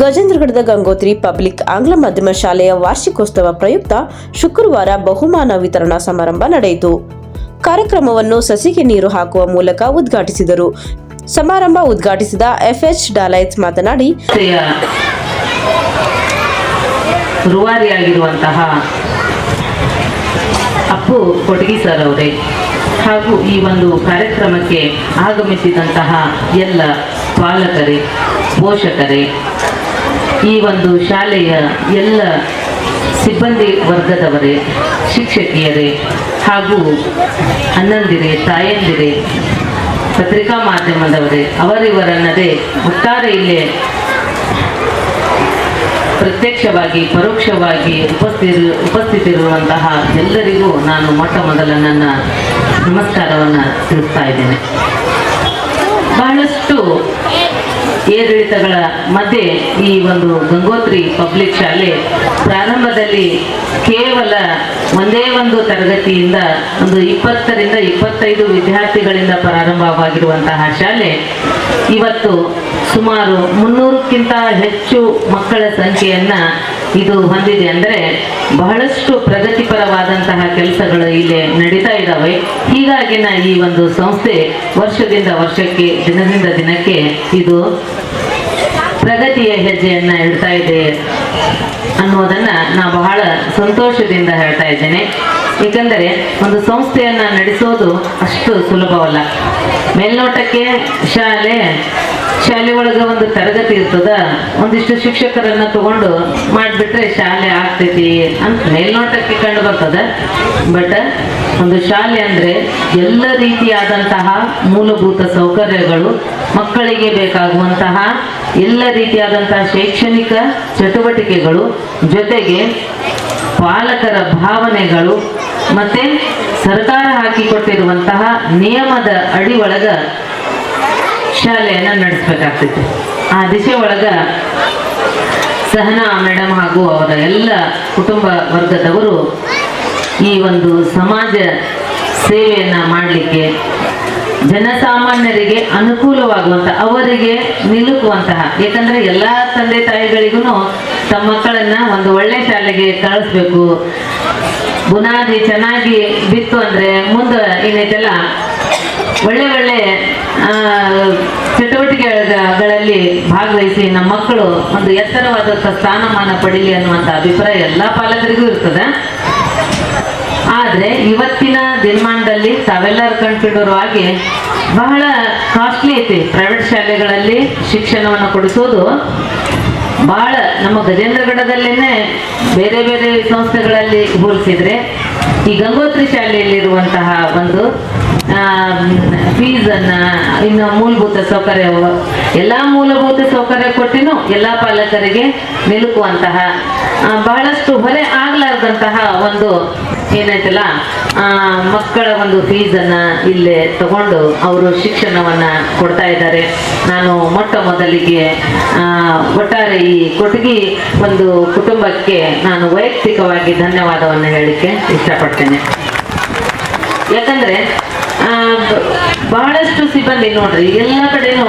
ಗಜೇಂದ್ರಗಢದ Gangotri public ಆಂಗ್ಲ ಮಾಧ್ಯಮ ಶಾಲೆಯ ವಾರ್ಷಿಕೋತ್ಸವ ಪ್ರಯುಕ್ತ ಶುಕ್ರವಾರ ಬಹುಮಾನ ವಿತರಣಾ ಸಮಾರಂಭ ನಡೆಯಿತು. ಕಾರ್ಯಕ್ರಮವನ್ನು ಸಸಿಗೆ ನೀರು ಹಾಕುವ ಮೂಲಕ ಉದ್ಘಾಟಿಸಿದರು. ಸಮಾರಂಭ ಉದ್ಘಾಟಿಸಿದ ಎಫ್ಎಚ್ ಡಾಲೈತ್ ಮಾತನಾಡಿ, ರುವಾರಿಯಾಗಿರುವಂತಹ ಅಪ್ಪು ಕೊಟಗಿ ಸರ್ ಅವರೇ, ಹಾಗೂ ಈ ಒಂದು ಕಾರ್ಯಕ್ರಮಕ್ಕೆ ಆಗಮಿಸಿದಂತಹ ಎಲ್ಲ ಪಾಲಕರೇ, ಪೋಷಕರೇ ಈ ಒಂದು ಶಾಲೆಯ ಎಲ್ಲ ಸಿಬ್ಬಂದಿ ವರ್ಗದವರೇ, ಶಿಕ್ಷಕಿಯರೇ ಹಾಗೂ ಅಣ್ಣಂದಿರೇ, ತಾಯಂದಿರೇ, ಪತ್ರಿಕಾ ಮಾಧ್ಯಮದವರೇ ಅವರಿವರನ್ನದೇ ಒಟ್ಟಾರೆ ಇಲ್ಲೇ ಪ್ರತ್ಯಕ್ಷವಾಗಿ, ಪರೋಕ್ಷವಾಗಿ ಉಪಸ್ಥಿತಿ ಉಪಸ್ಥಿತಿರುವಂತಹ ಎಲ್ಲರಿಗೂ ನಾನು ಮೊಟ್ಟ ಮೊದಲ ನನ್ನ ನಮಸ್ಕಾರವನ್ನು ತಿಳಿಸ್ತಾ ಇದ್ದೇನೆ. ಬಹಳಷ್ಟು ಏರಿಳಿತಗಳ ಮಧ್ಯೆ ಈ ಒಂದು ಗಂಗೋತ್ರಿ ಪಬ್ಲಿಕ್ ಶಾಲೆ ಪ್ರಾರಂಭದಲ್ಲಿ ಕೇವಲ ಒಂದೇ ಒಂದು ತರಗತಿಯಿಂದ ಒಂದು ಇಪ್ಪತ್ತರಿಂದ ಇಪ್ಪತ್ತೈದು ವಿದ್ಯಾರ್ಥಿಗಳಿಂದ ಪ್ರಾರಂಭವಾಗಿರುವಂತಹ ಶಾಲೆ ಇವತ್ತು ಸುಮಾರು ಮುನ್ನೂರಕ್ಕಿಂತ ಹೆಚ್ಚು ಮಕ್ಕಳ ಸಂಖ್ಯೆಯನ್ನ ಇದು ಹೊಂದಿದೆ ಅಂದರೆ ಬಹಳಷ್ಟು ಪ್ರಗತಿಪರವಾದಂತಹ ಕೆಲಸಗಳು ಇಲ್ಲಿ ನಡೀತಾ ಇದ್ದಾವೆ. ಹೀಗಾಗಿನ ಈ ಒಂದು ಸಂಸ್ಥೆ ವರ್ಷದಿಂದ ವರ್ಷಕ್ಕೆ, ದಿನದಿಂದ ದಿನಕ್ಕೆ ಇದು ಪ್ರಗತಿಯ ಹೆಜ್ಜೆಯನ್ನು ಇಡ್ತಾ ಇದೆ ಅನ್ನೋದನ್ನು ನಾ ಬಹಳ ಸಂತೋಷದಿಂದ ಹೇಳ್ತಾ ಇದ್ದೇನೆ. ಏಕೆಂದರೆ ಒಂದು ಸಂಸ್ಥೆಯನ್ನ ನಡೆಸೋದು ಅಷ್ಟು ಸುಲಭವಲ್ಲ. ಮೇಲ್ನೋಟಕ್ಕೆ ಶಾಲೆ ಶಾಲೆ ಒಳಗೆ ಒಂದು ತರಗತಿ ಇರ್ತದ, ಒಂದಿಷ್ಟು ಶಿಕ್ಷಕರನ್ನ ತಗೊಂಡು ಮಾಡಿಬಿಟ್ರೆ ಶಾಲೆ ಆಗ್ತೈತಿ ಅಂತ ಮೇಲ್ನೋಟಕ್ಕೆ ಕಂಡು ಬರ್ತದ. ಬಟ್ ಒಂದು ಶಾಲೆ ಅಂದ್ರೆ ಎಲ್ಲ ರೀತಿಯಾದಂತಹ ಮೂಲಭೂತ ಸೌಕರ್ಯಗಳು ಮಕ್ಕಳಿಗೆ ಬೇಕಾಗುವಂತಹ ಎಲ್ಲ ರೀತಿಯಾದಂತಹ ಶೈಕ್ಷಣಿಕ ಚಟುವಟಿಕೆಗಳು, ಜೊತೆಗೆ ಪಾಲಕರ ಭಾವನೆಗಳು ಮತ್ತೆ ಸರ್ಕಾರ ಹಾಕಿಕೊಟ್ಟಿರುವಂತಹ ನಿಯಮದ ಅಡಿ ಒಳಗ ಶಾಲೆಯನ್ನ ನಡೆಸ್ಬೇಕಾಗ್ತಿತ್ತು ಆ ದಿಶೆ ಒಳಗ ಸಹನಾ ಮೇಡಮ್ ಹಾಗೂ ಅವರ ಎಲ್ಲ ಕುಟುಂಬ ವರ್ಗದವರು ಈ ಒಂದು ಸಮಾಜ ಸೇವೆಯನ್ನ ಮಾಡಲಿಕ್ಕೆ ಜನಸಾಮಾನ್ಯರಿಗೆ ಅನುಕೂಲವಾಗುವಂತ, ಅವರಿಗೆ ನಿಲುಕುವಂತಹ ಯಾಕಂದ್ರೆ ಎಲ್ಲಾ ತಂದೆ ತಾಯಿಗಳಿಗೂ ತಮ್ಮ ಮಕ್ಕಳನ್ನ ಒಂದು ಒಳ್ಳೆ ಶಾಲೆಗೆ ಕಳಿಸ್ಬೇಕು. ಬುನಾದಿ ಚೆನ್ನಾಗಿ ಬಿತ್ತು ಅಂದ್ರೆ ಮುಂದೆ ಏನೈತಲ್ಲ ಒಳ್ಳೆ ಒಳ್ಳೆ ಚಟುವಟಿಕೆಗಳಲ್ಲಿ ಭಾಗವಹಿಸಿ ನಮ್ಮ ಮಕ್ಕಳು ಒಂದು ಎತ್ತರವಾದಂಥ ಸ್ಥಾನಮಾನ ಪಡೀಲಿ ಅನ್ನುವಂಥ ಅಭಿಪ್ರಾಯ ಎಲ್ಲ ಪಾಲಕರಿಗೂ ಇರ್ತದೆ. ಆದರೆ ಇವತ್ತಿನ ದಿನಮಾನದಲ್ಲಿ ತಾವೆಲ್ಲರೂ ಹಾಗೆ ಬಹಳ ಕಾಸ್ಟ್ಲಿ ಐತಿ. ಪ್ರೈವೇಟ್ ಶಾಲೆಗಳಲ್ಲಿ ಶಿಕ್ಷಣವನ್ನು ಕೊಡಿಸೋದು. ಬಹಳ ನಮ್ಮ ಗಜೇಂದ್ರಗಢದಲ್ಲೇನೆ ಬೇರೆ ಬೇರೆ ಸಂಸ್ಥೆಗಳಲ್ಲಿ ಹೋಲಿಸಿದ್ರೆ ಈ ಗಂಗೋತ್ರಿ ಶಾಲೆಯಲ್ಲಿರುವಂತಹ ಒಂದು ಫೀಸ್ ಅನ್ನ, ಇನ್ನು ಮೂಲಭೂತ ಸೌಕರ್ಯ, ಎಲ್ಲಾ ಮೂಲಭೂತ ಸೌಕರ್ಯ ಕೊಟ್ಟಿನೂ ಎಲ್ಲಾ ಪಾಲಕರಿಗೆ ನಿಲುಕುವಂತಹ ಬಹಳಷ್ಟು ಹೊರೆ ಆಗ್ಲಾರ್ದಂತಹ ಒಂದು ಏನೈತಲ್ಲ ಆ, ಮಕ್ಕಳ ಒಂದು ಫೀಸನ್ನ ಇಲ್ಲೇ ತಗೊಂಡು ಅವರು ಶಿಕ್ಷಣವನ್ನ ಕೊಡ್ತಾ ಇದ್ದಾರೆ. ನಾನು ಮೊಟ್ಟ ಮೊದಲಿಗೆ ಒಟ್ಟಾರೆ ಈ ಕೊಟಗಿ ಒಂದು ಕುಟುಂಬಕ್ಕೆ ನಾನು ವೈಯಕ್ತಿಕವಾಗಿ ಧನ್ಯವಾದವನ್ನು ಹೇಳಲಿಕ್ಕೆ ಇಷ್ಟಪಡ್ತೇನೆ. ಯಾಕಂದ್ರೆ ಬಹಳಷ್ಟು ಸಿಬ್ಬಂದಿ ನೋಡ್ರಿ ಎಲ್ಲ ಕಡೆನೂ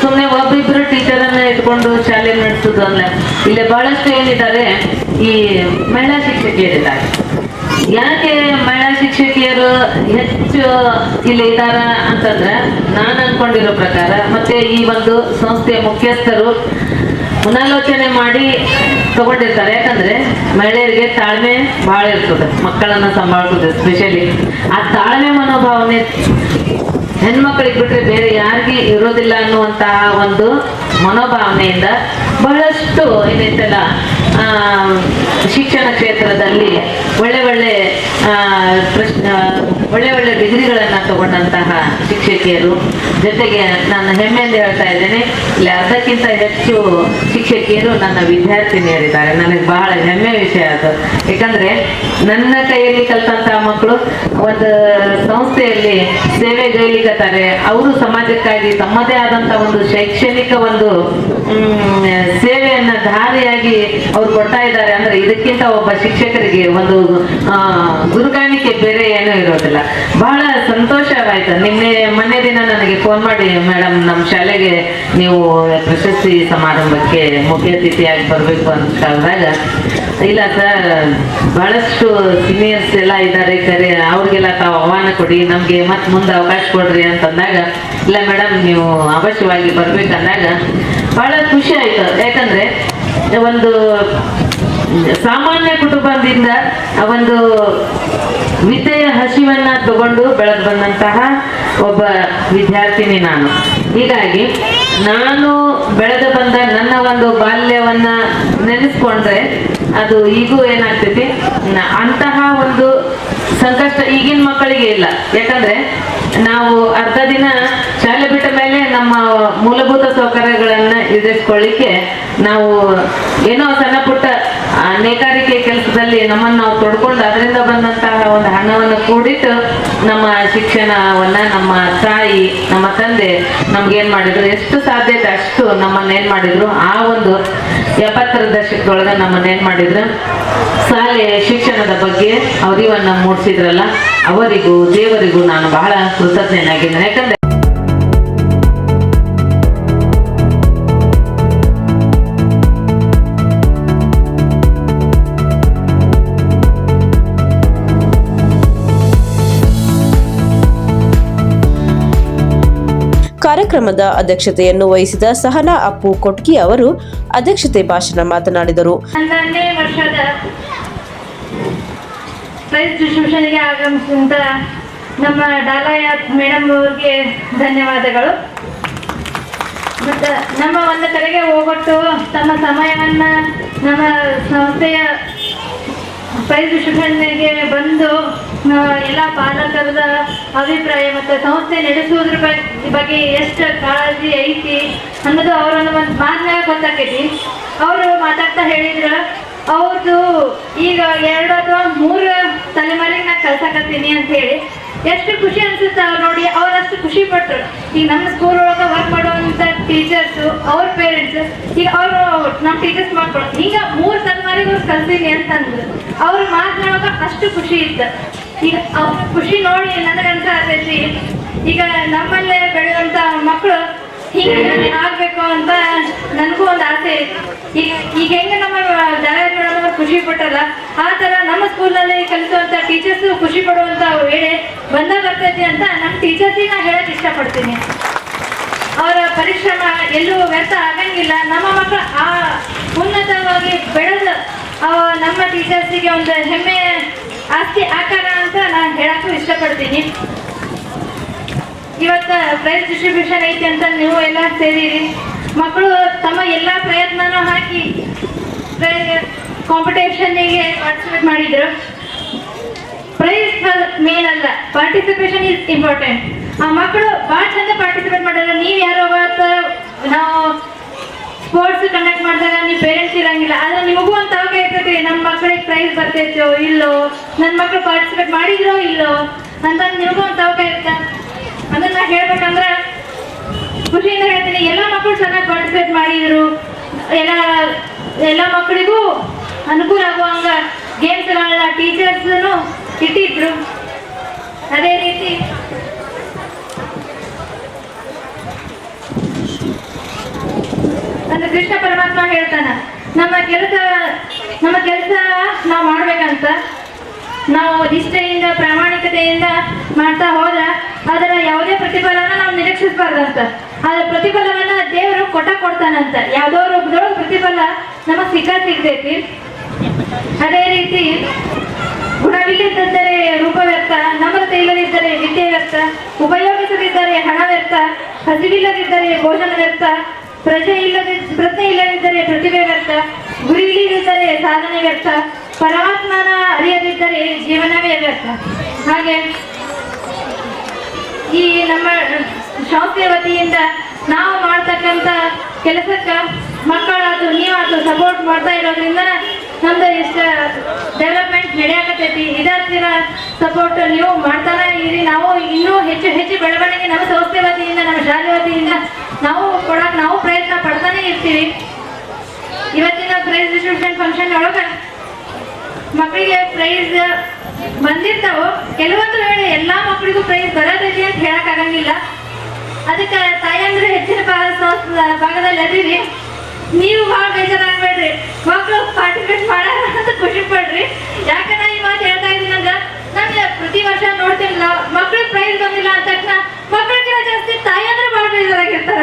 ಸುಮ್ಮನೆ ಒಬ್ಬಿಬ್ರು ಟೀಚರನ್ನ ಇಟ್ಕೊಂಡು ಶಾಲೆ ನಡೆಸೋದು ಅಲ್ಲ ಇಲ್ಲಿ ಬಹಳಷ್ಟು ಏನಿದ್ದಾರೆ ಈ ಮಹಿಳಾ ಶಿಕ್ಷಕಿಯರಿದ್ದಾರೆ ಯಾಕೆ ಮಹಿಳಾ ಶಿಕ್ಷಕಿಯರು ಹೆಚ್ಚು ಇಲ್ಲಿ ಇದಾರ ಅಂತಂದ್ರೆ ನಾನು ಅನ್ಕೊಂಡಿರೋ ಪ್ರಕಾರ ಮತ್ತೆ ಈ ಒಂದು ಸಂಸ್ಥೆಯ ಮುಖ್ಯಸ್ಥರು ಪುನಾಲೋಚನೆ ಮಾಡಿ ತಗೊಂಡಿರ್ತಾರೆ. ಯಾಕಂದ್ರೆ ಮಹಿಳೆಯರಿಗೆ ತಾಳ್ಮೆ ಬಹಳ ಇರ್ತದೆ, ಮಕ್ಕಳನ್ನ ಸಂಭಾಳಿಸೋದು ಸ್ಪೆಷಲಿ ಆ ತಾಳ್ಮೆ ಮನೋಭಾವನೆ ಹೆಣ್ಮಕ್ಳಿಗೆ ಬಿಟ್ರೆ ಬೇರೆ ಯಾರಿಗೆ ಇರೋದಿಲ್ಲ ಅನ್ನುವಂತಹ ಒಂದು ಮನೋಭಾವನೆಯಿಂದ ಬಹಳಷ್ಟು ಏನೈತಲ್ಲ ಶಿಕ್ಷಣ ಕ್ಷೇತ್ರದಲ್ಲಿ ಒಳ್ಳೆ ಒಳ್ಳೆ ಪ್ರಶ್ನ, ಒಳ್ಳೆ ಒಳ್ಳೆ ಡಿಗ್ರಿಗಳನ್ನು ತಗೊಂಡಂತಹ ಶಿಕ್ಷಕಿಯರು. ಜೊತೆಗೆ ನಾನು ಹೆಮ್ಮೆಯಿಂದ ಹೇಳ್ತಾ ಇದ್ದೇನೆ, ಇಲ್ಲಿ ಅರ್ಧಕ್ಕಿಂತ ಹೆಚ್ಚು ಶಿಕ್ಷಕಿಯರು ನನ್ನ ವಿದ್ಯಾರ್ಥಿನಿಯರಿದ್ದಾರೆ. ನನಗೆ ಬಹಳ ಹೆಮ್ಮೆ ವಿಷಯ ಅದು. ಯಾಕಂದ್ರೆ ನನ್ನ ಕೈಯಲ್ಲಿ ಕಲ್ತಂತಹ ಮಕ್ಕಳು ಒಂದು ಸಂಸ್ಥೆಯಲ್ಲಿ ಸೇವೆ ಗೈಲಿಕತ್ತಾರೆ ಅವರು ಸಮಾಜಕ್ಕಾಗಿ ತಮ್ಮದೇ ಆದಂತ ಒಂದು ಶೈಕ್ಷಣಿಕ ಒಂದು ಸೇವೆಯನ್ನ ದಾರಿಯಾಗಿ ಅವ್ರು ಕೊಡ್ತಾ ಇದ್ದಾರೆ. ಅಂದ್ರೆ ಇದಕ್ಕಿಂತ ಒಬ್ಬ ಶಿಕ್ಷಕರಿಗೆ ಒಂದು ಗುರುಗಾಣಿಕೆ ಬೇರೆ ಏನೂ ಇರೋದಿಲ್ಲ. ಬಹಳ ಸಂತೋಷವಾಯ್ತು. ನಿನ್ನೆ ಮೊನ್ನೆ ದಿನ ನನಗೆ ಫೋನ್ ಮಾಡಿ, ಮೇಡಮ್ ನಮ್ಮ ಶಾಲೆಗೆ ನೀವು ಪ್ರಶಸ್ತಿ ಸಮಾರಂಭಕ್ಕೆ ಮುಖ್ಯ ಅತಿಥಿಯಾಗಿ ಬರಬೇಕು ಅಂತ ಕಾಲದಾಗ ಇಲ್ಲ ಸರ್, ಬಹಳಷ್ಟು ಸೀನಿಯರ್ಸ್ ಎಲ್ಲ ಇದ್ದಾರೆ, ಕರೆ, ಅವ್ರಿಗೆಲ್ಲ ತಾವು ಆಹ್ವಾನ ಕೊಡಿ, ನಮಗೆ ಮತ್ತೆ ಮುಂದೆ ಅವಕಾಶ ಕೊಡ್ರಿ ಅಂತಂದಾಗ ಇಲ್ಲ ಮೇಡಮ್, ನೀವು ಅವಶ್ಯವಾಗಿ ಬರ್ಬೇಕಂದಾಗ, ಬಹಳ ಖುಷಿ ಆಯ್ತು. ಯಾಕಂದ್ರೆ, ಒಂದು ಸಾಮಾನ್ಯ ಕುಟುಂಬದಿಂದ ಒಂದು ವಿದ್ಯೆಯ ಹಸಿವನ್ನ ತಗೊಂಡು ಬೆಳೆದು ಬಂದಂತಹ ಒಬ್ಬ ವಿದ್ಯಾರ್ಥಿನಿ ನಾನು. ಹೀಗಾಗಿ ನಾನು ಬೆಳೆದು ಬಂದ ನನ್ನ ಒಂದು ಬಾಲ್ಯವನ್ನ ನೆನೆಸ್ಕೊಂಡ್ರೆ ಅದು ಈಗೂ ಏನಾಗ್ತೈತಿ? ಅಂತಹ ಒಂದು ಸಂಕಷ್ಟ ಈಗಿನ ಮಕ್ಕಳಿಗೆ ಇಲ್ಲ. ಯಾಕಂದ್ರೆ ನಾವು ಅರ್ಧ ದಿನ ಶಾಲೆ ಬಿಟ್ಟ ಮೇಲೆ ನಮ್ಮ ಮೂಲಭೂತ ಸೌಕರ್ಯಗಳನ್ನ ಈಡೇರಿಸ್ಕೊಳ್ಳಿಕ್ಕೆ ನಾವು ಏನೋ ಸಣ್ಣ ನೇಕಾರಿಕೆ ಕೆಲಸದಲ್ಲಿ ನಮ್ಮನ್ನು ನಾವು ತೊಡ್ಕೊಂಡು ಅದರಿಂದ ಬಂದಂತಹ ಒಂದು ಹಣವನ್ನು ಕೂಡಿಟ್ಟು ನಮ್ಮ ಶಿಕ್ಷಣವನ್ನ ನಮ್ಮ ತಾಯಿ, ನಮ್ಮ ತಂದೆ ನಮ್ಗೇನ್ ಮಾಡಿದ್ರು? ಎಷ್ಟು ಸಾಧ್ಯತೆ ಅಷ್ಟು ನಮ್ಮನ್ನ ಏನ್ ಮಾಡಿದ್ರು? ಆ ಒಂದು ಎಪ್ಪತ್ತರ ದಶಕದೊಳಗ ನಮ್ಮನ್ನ ಏನ್ ಮಾಡಿದ್ರು? ಶಾಲೆ ಶಿಕ್ಷಣದ ಬಗ್ಗೆ ಅವರಿವನ್ನ ಮೂಡಿಸಿದ್ರಲ್ಲ, ಅವರಿಗೂ ದೇವರಿಗೂ ನಾನು ಬಹಳ ಕೃತಜ್ಞನಾಗಿದ್ದೇನೆ. ಯಾಕಂದ್ರೆ ಕಾರ್ಯಕ್ರಮದ ಅಧ್ಯಕ್ಷತೆಯನ್ನು ವಹಿಸಿದ ಸಹನಾ ಅಪ್ಪು ಕೊಟ್ಗಿ ಅವರು ಅಧ್ಯಕ್ಷತೆ ಭಾಷಣ ಮಾತನಾಡಿದರು. ವರ್ಷದ ಪ್ರೈಸ್ ಆಗಮಿಸಿದಂತ ನಮ್ಮ ಡಾಲಯ ಮೇಡಮ್ ಅವ್ರಿಗೆ ಧನ್ಯವಾದಗಳು. ಮತ್ತು ನಮ್ಮ ಒಂದು ಕಡೆಗೆ ಹೋಗೊಟ್ಟು ತಮ್ಮ ಸಮಯವನ್ನು ನಮ್ಮ ಸಂಸ್ಥೆಯ ಪ್ರೈಸ್ ಡಿಸ್ಟ್ರಿಬ್ಯೂಷನ್ಗೆ ಬಂದು ಎಲ್ಲ ಪಾಲಕರದ ಅಭಿಪ್ರಾಯ ಮತ್ತು ಸಂಸ್ಥೆ ನಡೆಸುವುದ್ರ ಬಗ್- ಬಗ್ಗೆ ಎಷ್ಟು ಕಾಳಜಿ ಐತಿ ಅನ್ನೋದು ಅವರೊಂದು ಒಂದು ಮಾತನ್ನ ಗೊತ್ತಾಕೈತಿ. ಅವರು ಮಾತಾಡ್ತಾ ಹೇಳಿದ್ರು ಅವ್ರದ್ದು ಈಗ ಎರಡು ಅಥವಾ ಮೂರು ತಲೆಮಾರಿಗೆ ನಾ ಕಲ್ಸಾಕತ್ತೀನಿ ಅಂತ ಹೇಳಿ ಎಷ್ಟು ಖುಷಿ ಅನ್ಸುತ್ತೆ ಅವ್ರು ನೋಡಿ ಅವರಷ್ಟು ಖುಷಿ ಪಟ್ರು. ಈಗ ನಮ್ಮ ಸ್ಕೂಲ್ ಒಳಗೆ ವರ್ಕ್ ಮಾಡುವಂಥ ಟೀಚರ್ಸು ಅವ್ರ ಪೇರೆಂಟ್ಸ್ ಈಗ ಅವರು ನಮ್ಮ ಟೀಚರ್ಸ್ ಮಕ್ಕಳು ಈಗ ಮೂರು ತಲೆಮಾರಿಗೆ ಅವ್ರು ಕಲ್ತೀನಿ ಅಂತಂದ್ರು ಅವ್ರು ಮಾತನಾಡುವಾಗ ಅಷ್ಟು ಖುಷಿ ಇತ್ತು. ಈಗ ಖುಷಿ ನೋಡಿ ನನಗೆ ಆಗ್ತೈತಿ. ಈಗ ನಮ್ಮಲ್ಲೇ ಬೆಳೆಯುವಂತ ಮಕ್ಕಳು ಹಿಂಗೆ ಆಗ್ಬೇಕು ಅಂತ ನನಗೂ ಒಂದು ಆಸೆ. ಈಗ ಈಗ ಹೆಂಗೆ ನಮ್ಮ ಮೇಡಮ್ ಖುಷಿ ಪಟ್ಟಲ್ಲ ಆ ಥರ ನಮ್ಮ ಸ್ಕೂಲಲ್ಲಿ ಕಲಿಸುವಂಥ ಟೀಚರ್ಸ್ ಖುಷಿ ಪಡುವಂಥ ವೇಳೆ ಬಂದ ಬರ್ತೈತಿ ಅಂತ ನಮ್ಮ ಟೀಚರ್ಸಿಗೆ ನಾ ಹೇಳಕ್ಕೆ ಇಷ್ಟಪಡ್ತೀನಿ. ಅವರ ಪರಿಶ್ರಮ ಎಲ್ಲೂ ವ್ಯರ್ಥ ಆಗಂಗಿಲ್ಲ. ನಮ್ಮ ಮಕ್ಕಳು ಆ ಉನ್ನತವಾಗಿ ಬೆಳೆದು ನಮ್ಮ ಟೀಚರ್ಸಿಗೆ ಒಂದು ಹೆಮ್ಮೆ ಆಸ್ತಿ ಆಕಾರ ಅಂತ ನಾನು ಹೇಳಕ್ಕೂ ಇಷ್ಟಪಡ್ತೀನಿ. ಇವತ್ತು ಪ್ರೈಸ್ ಡಿಸ್ಟ್ರಿಬ್ಯೂಷನ್ ಐತಿ ಅಂತ ನೀವು ಎಲ್ಲ ಸೇರಿರಿ. ಮಕ್ಕಳು ತಮ್ಮ ಎಲ್ಲ ಪ್ರಯತ್ನನೂ ಹಾಕಿ ಕಾಂಪಿಟೇಷನ್ಗೆ ಪಾರ್ಟಿಸಿಪೇಟ್ ಮಾಡಿದ್ರು. ಪ್ರೈಸ್ ಮೇನ್ ಅಲ್ಲ ಪಾರ್ಟಿಸಿಪೇಷನ್ ಇಸ್ ಇಂಪಾರ್ಟೆಂಟ್ ಆ ಮಕ್ಕಳು ಭಾಳ ಚಂದ ಪಾರ್ಟಿಸಿಪೇಟ್ ಮಾಡಿದ್ರೆ. ನೀವು ಯಾರೋ ನಾವು ಸ್ಪೋರ್ಟ್ಸ್ ಕಂಡಕ್ಟ್ ಮಾಡಿದಾಗ ನೀವು ಪೇರೆಂಟ್ಸ್ ಇರಂಗಿಲ್ಲ. ಆದ್ರೆ ನಿಮಗೂ ಒಂದು ತವಕ ಇರ್ತೈತಿ. ನಮ್ಮ ಪ್ರೈಸ್ ಬರ್ತೈತೋ ಇಲ್ಲೋ? ನನ್ನ ಮಕ್ಕಳು ಪಾರ್ಟಿಸಿಪೇಟ್ ಮಾಡಿದ್ರೋ ಇಲ್ಲೋ? ಅಂತ ನಿಮಗೂ ಒಂದು ತವಕ ಇರುತ್ತೆ ಅದನ್ನ ಹೇಳ್ಬೇಕಂದ್ರೆ ಖುಷಿಯಿಂದ ಹೇಳ್ತೀನಿ. ಎಲ್ಲ ಮಕ್ಕಳು ಚೆನ್ನಾಗಿ ಪಾರ್ಟಿಸಿಪೇಟ್ ಮಾಡಿದ್ರು. ಎಲ್ಲ ಎಲ್ಲ ಮಕ್ಕಳಿಗೂ ಅನುಕೂಲ ಆಗುವಂಗ ಎಲ್ಲ ಟೀಚರ್ಸ್ನು ಇಟ್ಟಿದ್ರು. ಅದೇ ರೀತಿ ಅಂದ್ರೆ ಕೃಷ್ಣ ಪರಮಾತ್ಮ ಹೇಳ್ತಾನ ನಮ್ಮ ಕೆಲಸ ನಮ್ಮ ಕೆಲಸ ನಾವು ಮಾಡ್ಬೇಕಂತ. ನಾವು ನಿಷ್ಠೆಯಿಂದ, ಪ್ರಾಮಾಣಿಕತೆಯಿಂದ ಮಾಡ್ತಾ ಹೋದ ಅದರ ಯಾವುದೇ ಪ್ರತಿಫಲನ ನಾವು ನಿರೀಕ್ಷಿಸಬಾರ್ದಂತ. ಅದರ ಪ್ರತಿಫಲವನ್ನ ದೇವರು ಕೊಟ್ಟ ಕೊಡ್ತಾನಂತ. ಯಾವುದೋ ರೂಪದೊಳಗೆ ಪ್ರತಿಫಲ ನಮಗ್ ಸಿಕ್ಕ ಸಿಗ್ತೈತಿ. ಅದೇ ರೀತಿ ಗುಣವಿಲ್ಲದಿದ್ದರೆ ರೂಪ ವ್ಯರ್ಥ, ನಮ್ರತೆ ಇಲ್ಲದಿದ್ದರೆ ವಿದ್ಯೆ ವ್ಯರ್ಥ, ಉಪಯೋಗಿಸದಿದ್ದರೆ ಹಣ ವ್ಯರ್ಥ, ಹಸಿವಿಲ್ಲದಿದ್ದರೆ ಭೋಜನ ವ್ಯರ್ಥ ಪ್ರಜೆ ಇಲ್ಲದೆ ಪ್ರಜ್ಞೆ ಇಲ್ಲದಿದ್ದರೆ ಪ್ರತಿಭೆ ವ್ಯರ್ಥ, ಗುರಿ ಇಲ್ಲದಿದ್ದರೆ ಸಾಧನೆ ವ್ಯರ್ಥ, ಪರಮಾತ್ಮನ ಅರಿಯದಿದ್ದರೆ ಜೀವನವೇ ವ್ಯರ್ಥ. ಹಾಗೆ ಈ ನಮ್ಮ ಸಂಸ್ಥೆ ವತಿಯಿಂದ ನಾವು ಮಾಡ್ತಕ್ಕಂಥ ಕೆಲಸಕ್ಕೆ ಮಕ್ಕಳಾದ್ರು, ನೀವಾದ್ರು ಸಪೋರ್ಟ್ ಮಾಡ್ತಾ ಇರೋದ್ರಿಂದ ನಮ್ದು ಇಷ್ಟ ಡೆವಲಪ್ಮೆಂಟ್ ನಡೆಯಾಕತೈತಿ ಇದರ ಸಪೋರ್ಟ್ ನೀವು ಮಾಡ್ತಾನೆ ಇರಿ ನಾವು ಇನ್ನೂ ಹೆಚ್ಚು ಹೆಚ್ಚು ಬೆಳವಣಿಗೆ ನಮ್ಮ ಸಂಸ್ಥೆ ವತಿಯಿಂದ, ನಮ್ಮ ಶಾಲೆ ವತಿಯಿಂದ ನಾವು ಕೊಡಕ್ಕೆ ನಾವು ಪ್ರಯತ್ನ ಪಡ್ತಾನೆ ಇರ್ತೀವಿ. ಇವತ್ತಿನ ಪ್ರೈಸ್ ಡಿಸ್ಟ್ರಿಬ್ಯೂಷನ್ ಫಂಕ್ಷನ್ ಒಳಗೆ ಮಕ್ಕಳಿಗೆ ಪ್ರೈಸ್ ಬಂದಿರ್ತಾವೋ, ಕೆಲವೊಂದು ವೇಳೆ ಎಲ್ಲಾ ಮಕ್ಕಳಿಗೂ ಪ್ರೈಸ್ ಬರೋದಿದೆ ಅಂತ ಹೇಳಕ್ಕಾಗಂಗಿಲ್ಲ ಅದಕ್ಕೆ ತಾಯಂದ್ರೆ ಹೆಚ್ಚಿನ ಭಾಗ- ಸಂಸ್ಥೆ- ಭಾಗದಲ್ಲಿ ಅದೀವಿ. ನೀವು ಭಾಳ ಬೇಜಾರಾಗ್ಬೇಡ್ರಿ. ಮಕ್ಕಳು ಪಾರ್ಟಿಸಿಪೇಟ್ ಮಾಡೋಣ ಅಂತ ಖುಷಿ ಪಡ್ರಿ. ಯಾಕೆ ನಾ ಈ ಮಾತು ಹೇಳ್ತಾ ಇದ್ದೀನಿ. ಅಂದ್ರೆ ಪ್ರತಿ ವರ್ಷ ನೋಡ್ತೀನಿಲ್ಲ ಮಕ್ಳಿಗೆ ಪ್ರೈಸ್ ಬಂದಿಲ್ಲ ಅಂತ ತಕ್ಷಣ ಮಕ್ಕಳಿಗಿಂತ ಜಾಸ್ತಿ ತಾಯಂದ್ರೆ ಭಾಳ ಬೇಜಾರಾಗಿರ್ತಾರ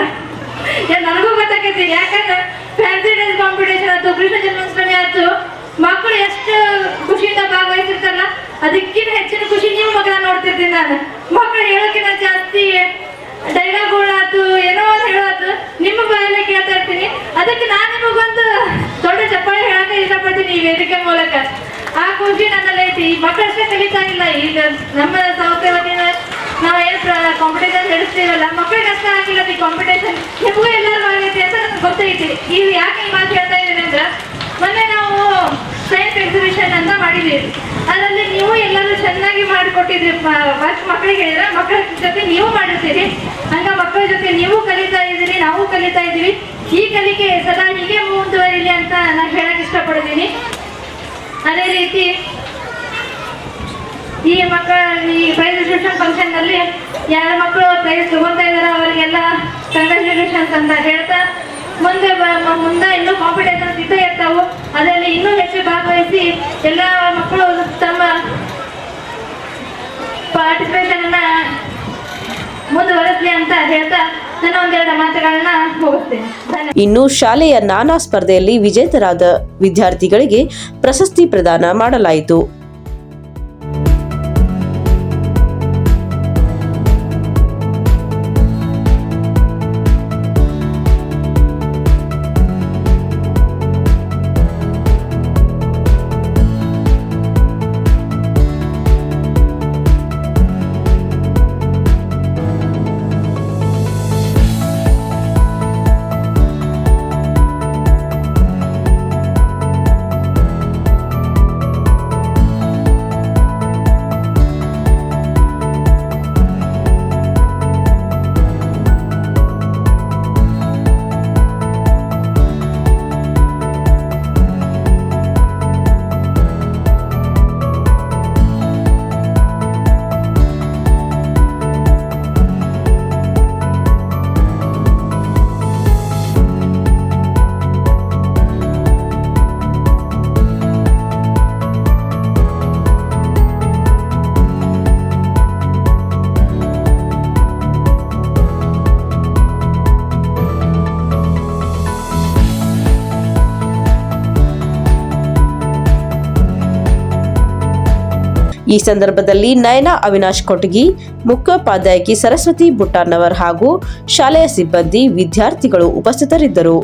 ಬೇಜಾರಾಗಿರ್ತಾರೆ ನನಗೂ ಗೊತ್ತಾಗೈತಿ, ಯಾಕಂದ್ರೆ ಫ್ಯಾನ್ಸಿ ಡ್ರೆಸ್ ಕಾಂಪಿಟೇಷನ್ ಆಯ್ತು, ಕೃಷ್ಣ ಜನ್ಮಾಷ್ಟಮಿ ಆಯ್ತು ಮಕ್ಕಳು ಎಷ್ಟು ಖುಷಿಯಿಂದ ಭಾಗವಹಿಸಿರ್ತಾರಲ್ಲ, ಅದಕ್ಕಿಂತ ಹೆಚ್ಚಿನ ಖುಷಿ ನೀವು ಮಗನ ನೋಡ್ತಿರ್ತೀನಿ ನಾನು. ಮಕ್ಕಳು ಹೇಳೋಕ್ಕಿಂತ ಜಾಸ್ತಿ ಡೈಲಾಗ್ಗಳಾತು ಏನೋ ಒಂದು ಹೇಳೋದು ನಿಮ್ಮ ಬಾಯಲ್ಲೇ ಕೇಳ್ತಾ ಇರ್ತೀನಿ. ಅದಕ್ಕೆ ನಾನು ನಿಮಗೊಂದು ದೊಡ್ಡ ಚಪ್ಪಾಳೆ ಹೇಳಕ್ಕೆ ಇಷ್ಟಪಡ್ತೀನಿ ಈ ವೇದಿಕೆ ಮೂಲಕ. ಆ ಖುಷಿ ನನ್ನಲ್ಲಿ ಐತಿ ಈ ಮಕ್ಕಳಷ್ಟೇ ಕಲಿತಾ ಇಲ್ಲ. ಈಗ ನಮ್ಮ ಸಂಸ್ಥೆ ವತಿಯಿಂದ ನಾವು ಏನು ಕಾಂಪಿಟೇಷನ್ ನಡೆಸ್ತೀವಲ್ಲ ಮಕ್ಕಳಿಗೆ ಅಷ್ಟ ಆಗಿಲ್ಲ ಈ ಕಾಂಪಿಟೇಷನ್ ನಿಮಗೂ ಎಲ್ಲರೂ ಆಗೈತಿ ಅಂತ ನನಗೆ ಗೊತ್ತೈತಿ. ಈಗ ಯಾಕೆ ಈ ಮಾತು ಹೇಳ್ತಾ ಇದ್ದೀನಿ ಅಂದ್ರೆ, ಮೊನ್ನೆ ನಾವು ಸೈನ್ಸ್ ಎಕ್ಸಿಬಿಷನ್ ಅಂತ ಮಾಡಿದ್ದೀವಿ ಅದರಲ್ಲಿ ನೀವು ಎಲ್ಲರೂ ಚೆನ್ನಾಗಿ ಮಾಡಿಕೊಟ್ಟಿದ್ರಿ. ಫಸ್ಟ್ ಮಕ್ಕಳಿಗೆ ಹೇಳಿದ್ರೆ ಮಕ್ಕಳ ಜೊತೆ ನೀವು ಮಾಡಿರ್ತೀರಿ ಹಂಗ ಮಕ್ಕಳ ಜೊತೆ ನೀವು ಕಲಿತಾ ಇದ್ದೀರಿ, ನಾವು ಕಲಿತಾ ಇದ್ದೀವಿ. ಈ ಕಲಿಕೆ ಸದಾ ಹೀಗೆ ಮುಂದುವರಿಲಿ ಅಂತ ನಾನು ಹೇಳಕ್ ಇಷ್ಟಪಡ್ತೀನಿ. ಅದೇ ರೀತಿ ಈ ಮಕ್ಕಳ ಈ ಪ್ರೈಸ್ ಡಿಸ್ಟ್ರಿಬ್ಯೂಷನ್ ಫಂಕ್ಷನ್ನಲ್ಲಿ ಯಾರ ಮಕ್ಕಳು ಪ್ರೈಸ್ ತಗೋತಾ ಇದಾರೋ ಅವರಿಗೆಲ್ಲ ಕಂಗ್ರಾಚುಲೇಷನ್ಸ್ ಅಂತ ಹೇಳ್ತಾ ಮುಂದೆ ಮುಂದೆ ಇನ್ನೂ ಕಾಂಪಿಟೇಷನ್ ಇದ್ದೇ ಇರ್ತಾವೆ. ಅದರಲ್ಲಿ ಇನ್ನೂ ಹೆಚ್ಚು ಭಾಗವಹಿಸಿ ಎಲ್ಲ ಮಕ್ಕಳು ತಮ್ಮ ಪಾರ್ಟಿಸಿಪೇಷನ್ ಅನ್ನ ಮುಂದುವರೆಸಲಿ ಅಂತ ಹೇಳ್ತಾ ಇನ್ನು ಶಾಲೆಯ ನಾನಾ ಸ್ಪರ್ಧೆಯಲ್ಲಿ ವಿಜೇತರಾದ ವಿದ್ಯಾರ್ಥಿಗಳಿಗೆ ಪ್ರಶಸ್ತಿ ಪ್ರದಾನ ಮಾಡಲಾಯಿತು. ಈ ಸಂದರ್ಭದಲ್ಲಿ ನಯನ ಅವಿನಾಶ್ ಕೊಟಗಿ ಮುಖ್ಯೋಪಾಧ್ಯಾಯಕಿ ಸರಸ್ವತಿ ಬುಟ್ಟಾನವರ್ ಹಾಗೂ ಶಾಲೆಯ ಸಿಬ್ಬಂದಿ ವಿದ್ಯಾರ್ಥಿಗಳು ಉಪಸ್ಥಿತರಿದ್ದರು.